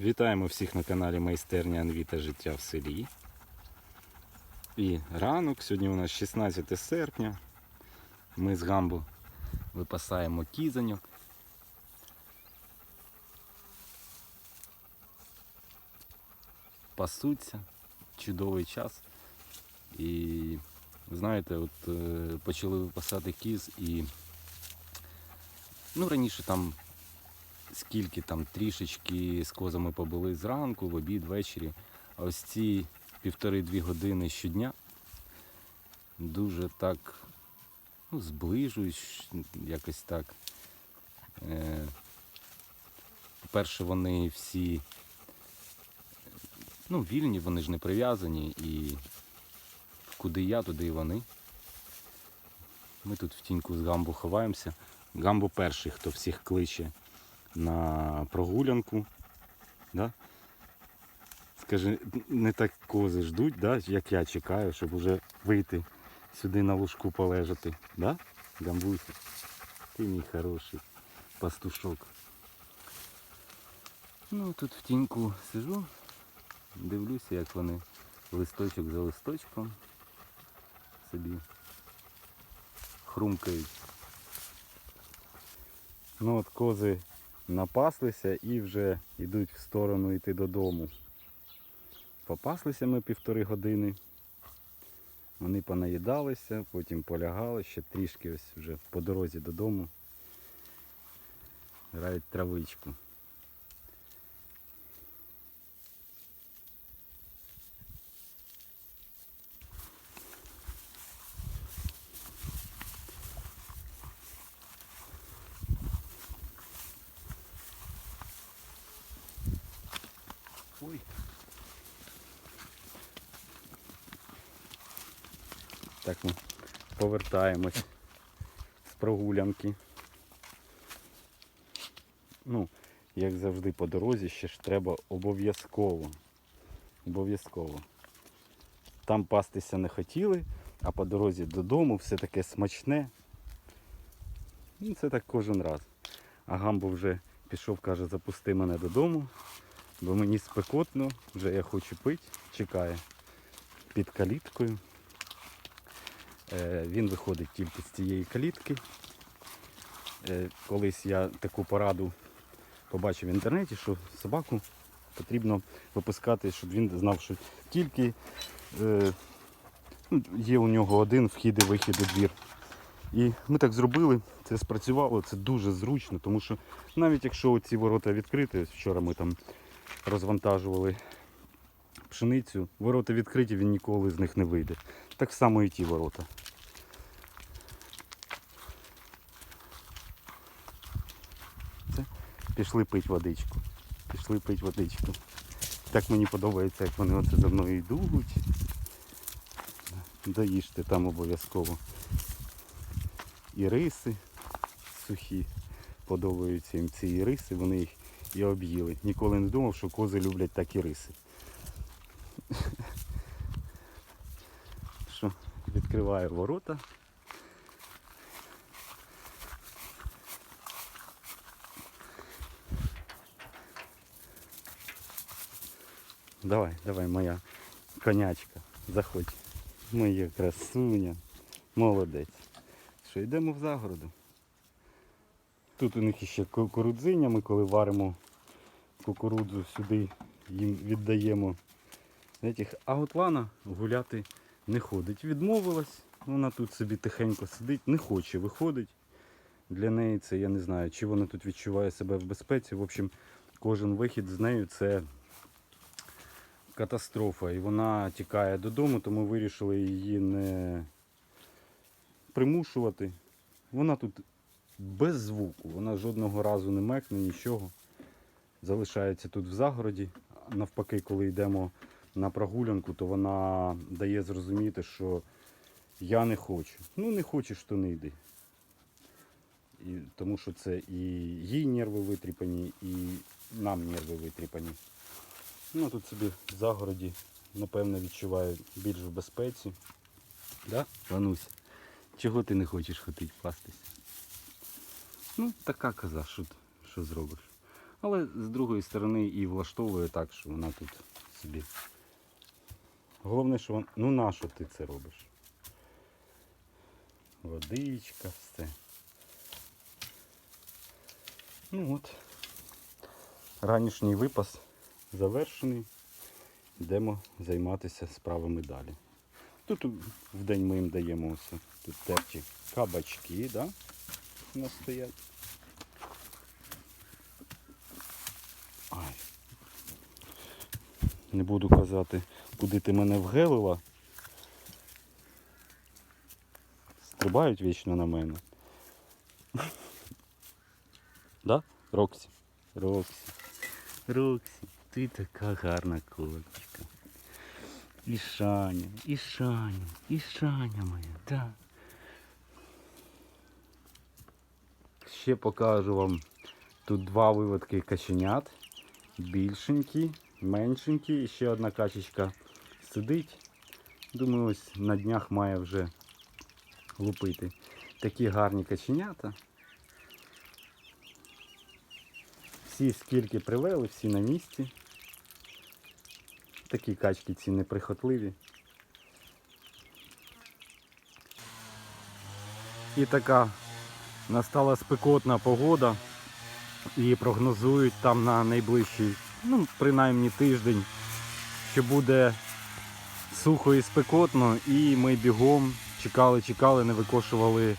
Вітаємо всіх на каналі Майстерня Анвіта Життя в селі. І ранок, сьогодні у нас 16 серпня. Ми з гамбу випасаємо кізаньок. Пасуться, чудовий час. І знаєте, от е, почали випасати кіз і ну раніше там скільки там трішечки з козами побули зранку, в обід, ввечері. А ось ці півтори-дві години щодня дуже так ну, зближують, якось так. Е, По-перше, вони всі ну, вільні, вони ж не прив'язані і куди я, туди і вони. Ми тут в тіньку з гамбу ховаємося. Гамбу перший, хто всіх кличе на прогулянку. Да? Скажи, не так кози ждуть, да? як я чекаю, щоб вже вийти сюди на лужку полежати. Да? Гамбуся, ти мій хороший пастушок. Ну, тут в тіньку сижу, дивлюся, як вони листочок за листочком собі хрумкають. Ну от кози напаслися і вже йдуть в сторону йти додому. Попаслися ми півтори години. Вони понаїдалися, потім полягали, ще трішки ось вже по дорозі додому. Грають травичку. Так ми повертаємось з прогулянки. Ну, як завжди по дорозі, ще ж треба обов'язково. Обов'язково. Там пастися не хотіли, а по дорозі додому все таке смачне. Ну, це так кожен раз. А Гамбо вже пішов, каже, запусти мене додому бо мені спекотно, вже я хочу пити, чекає під каліткою. Е, він виходить тільки з цієї калітки. Е, колись я таку пораду побачив в інтернеті, що собаку потрібно випускати, щоб він знав, що тільки е, ну, є у нього один вхід і вихід у двір. І ми так зробили, це спрацювало, це дуже зручно, тому що навіть якщо ці ворота відкриті, вчора ми там розвантажували пшеницю, ворота відкриті, він ніколи з них не вийде. Так само і ті ворота. Це пішли пити водичку. Пішли пити водичку. Так мені подобається, як вони оце за мною йдуть. Доїжте там обов'язково. І риси сухі. Подобаються їм ці риси, вони їх і об'їли. Ніколи не думав, що кози люблять такі риси. Що, відкриваю ворота. Давай, давай, моя конячка, заходь. Моя красуня. Молодець. Що, йдемо в загороду. Тут у них ще кукурудзиня, ми коли варимо кукурудзу сюди їм віддаємо. А от Лана гуляти не ходить. Відмовилась, вона тут собі тихенько сидить, не хоче виходить. Для неї це я не знаю, чи вона тут відчуває себе в безпеці. В общем, кожен вихід з нею це катастрофа. І вона тікає додому, тому вирішили її не примушувати. Вона тут без звуку. Вона жодного разу не мекне, нічого. Залишається тут в загороді. Навпаки, коли йдемо на прогулянку, то вона дає зрозуміти, що я не хочу. Ну, не хочеш, то не йди. І, тому що це і їй нерви витріпані, і нам нерви витріпані. Ну, тут собі в загороді, напевно, відчуваю більш в безпеці. Да, Ванусь? Чого ти не хочеш ходити пастися? Ну, така коза, що, що зробиш. Але з другої сторони і влаштовує так, що вона тут собі. Головне, що вона. Ну нащо ти це робиш? Водичка, все. Ну от. Ранішній випас завершений. Йдемо займатися справами далі. Тут в день ми їм даємо ось тут терті кабачки, да? У нас стоять. Ай. Не буду казати, куди ти мене вгелила. Стрибають вічно на мене. Да? Роксі. Роксі. Роксі, ти така гарна курочка. І Шаня, і Шаня, і Шаня моя, да. Ще покажу вам тут два виводки каченят. Більшенькі, меншенькі. І ще одна качечка сидить. Думаю, ось на днях має вже лупити. Такі гарні каченята. Всі скільки привели, всі на місці. Такі качки ці неприхотливі. І така настала спекотна погода. І прогнозують там на найближчий, ну, принаймні тиждень, що буде сухо і спекотно, і ми бігом чекали, чекали, не викошували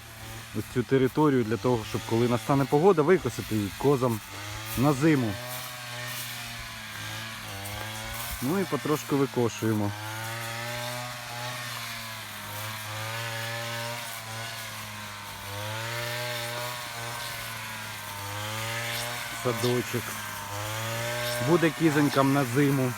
ось цю територію для того, щоб коли настане погода, викосити її козам на зиму. Ну і потрошку викошуємо. Садочок. Буде кізонькам на зиму.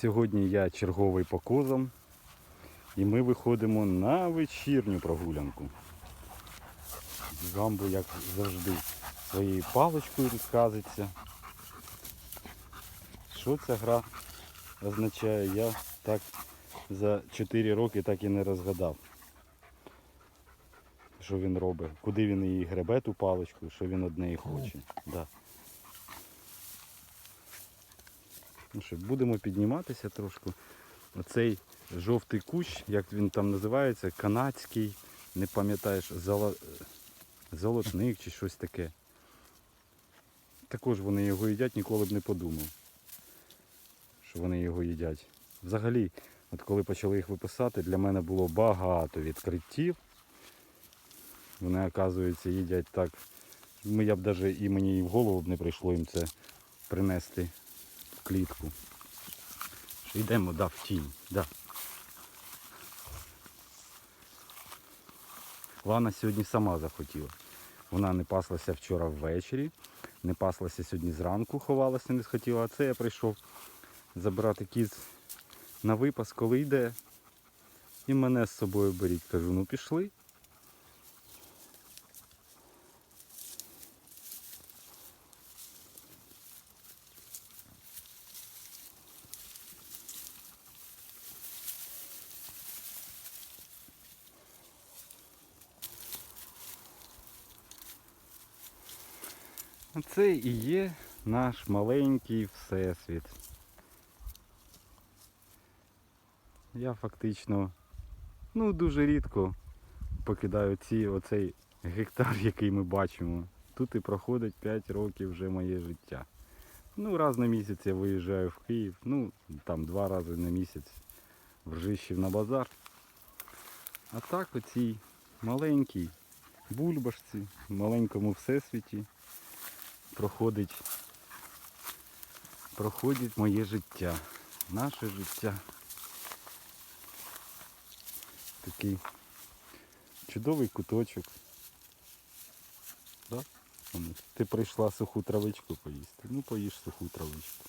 Сьогодні я черговий по козам. І ми виходимо на вечірню прогулянку. Гамбо, як завжди, своєю паличкою розказиться. Що ця гра означає, я так за 4 роки так і не розгадав. Що він робить, куди він її гребе ту паличку, що він од неї хоче. Да. Ну що, будемо підніматися трошки. Оцей жовтий кущ, як він там називається, канадський, не пам'ятаєш, золо... золотник чи щось таке. Також вони його їдять, ніколи б не подумав, що вони його їдять. Взагалі, от коли почали їх виписати, для мене було багато відкриттів. Вони, оказується, їдять так. Я б навіть і мені і в голову б не прийшло їм це принести клітку. Йдемо, да, в тінь. Да. Лана сьогодні сама захотіла. Вона не паслася вчора ввечері, не паслася сьогодні зранку, ховалася, не схотіла. А це я прийшов забирати кіз на випас, коли йде. І мене з собою беріть. Кажу, ну пішли. Це і є наш маленький всесвіт. Я фактично ну, дуже рідко покидаю ці, оцей гектар, який ми бачимо. Тут і проходить 5 років вже моє життя. Ну, раз на місяць я виїжджаю в Київ, ну, там два рази на місяць в Ржищів на базар. А так оцій маленькій бульбашці, маленькому всесвіті проходить, проходить моє життя, наше життя. Такий чудовий куточок. Да? Ти прийшла суху травичку поїсти. Ну поїж суху травичку.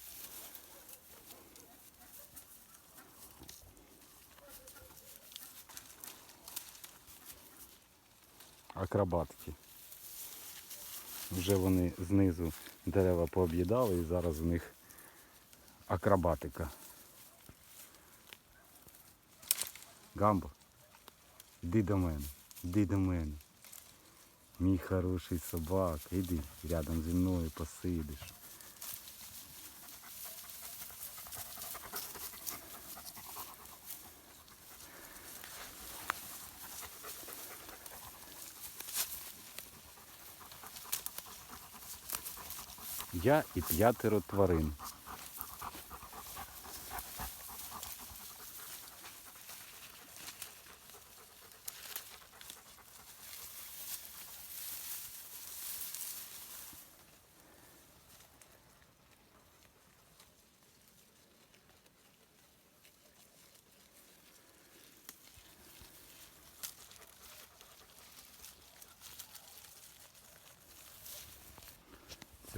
акробатки. Вже вони знизу дерева пооб'їдали і зараз у них акробатика. Гамбо, йди до мене, йди до мене. Мій хороший собак, іди рядом зі мною посидиш. Я і п'ятеро тварин.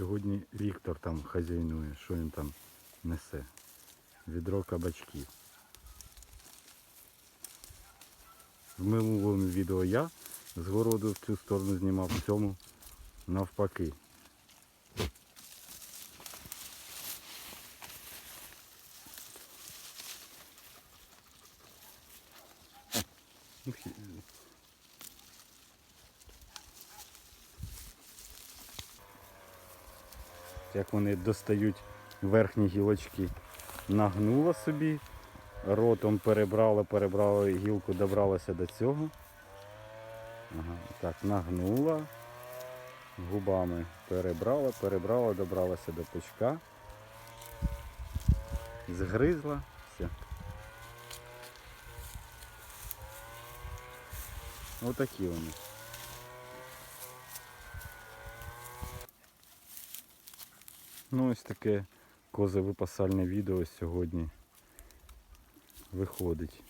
Сьогодні Віктор там хазяйнує, що він там несе. Відро кабачків. В минулому відео я з городу в цю сторону знімав, в цьому навпаки. Ну, як вони достають верхні гілочки. Нагнула собі, ротом перебрала, перебрала гілку, добралася до цього. Ага, так, нагнула, губами перебрала, перебрала, добралася до пучка. Згризла, все. Отакі вони. Ну ось таке козовипасальне відео сьогодні виходить.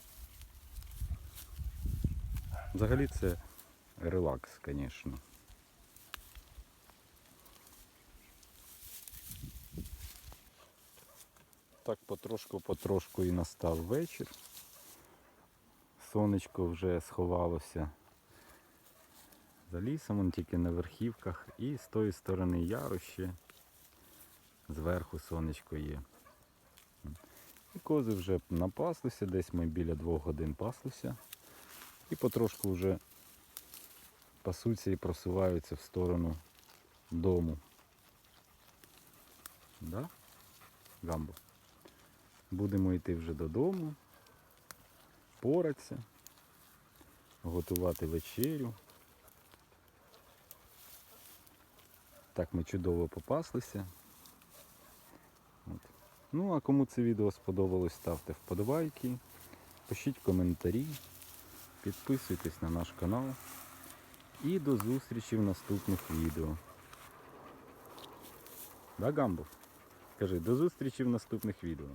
Взагалі це релакс, звісно. Так потрошку-потрошку і настав вечір. Сонечко вже сховалося за лісом, он тільки на верхівках. І з тої сторони яру ще зверху сонечко є. І кози вже напаслися, десь ми біля двох годин паслися. І потрошку вже пасуться і просуваються в сторону дому. Да? Гамбо. Будемо йти вже додому, поратися, готувати вечерю. Так ми чудово попаслися. Ну а кому це відео сподобалось, ставте вподобайки, пишіть коментарі, підписуйтесь на наш канал. І до зустрічі в наступних відео. Да, Гамбо? Кажи, до зустрічі в наступних відео.